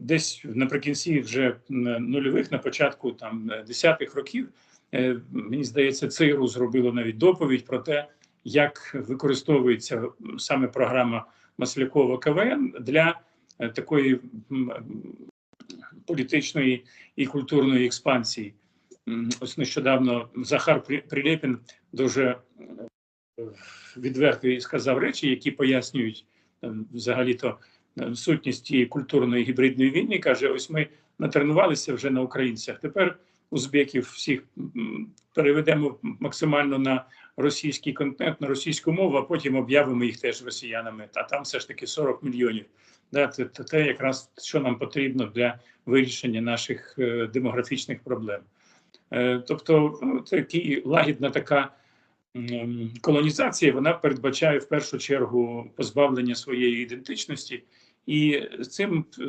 десь наприкінці вже нульових, на початку там десятих років, е, мені здається, ЦИРУ зробило навіть доповідь про те, як використовується саме програма Маслякова КВН для е, такої політичної і культурної експансії. Ось нещодавно Захар При- Прилєпін дуже е, відверто сказав речі, які пояснюють е, взагалі-то е, сутність тієї культурної гібридної війни. Каже: ось ми натренувалися вже на українцях. Тепер узбеків всіх переведемо максимально на російський контент, на російську мову, а потім об'явимо їх теж росіянами. А там все ж таки 40 мільйонів. Це, це те, якраз що нам потрібно для вирішення наших е, демографічних проблем. Е, тобто, ну, такі лагідна така м, колонізація, вона передбачає в першу чергу позбавлення своєї ідентичності, і цим е,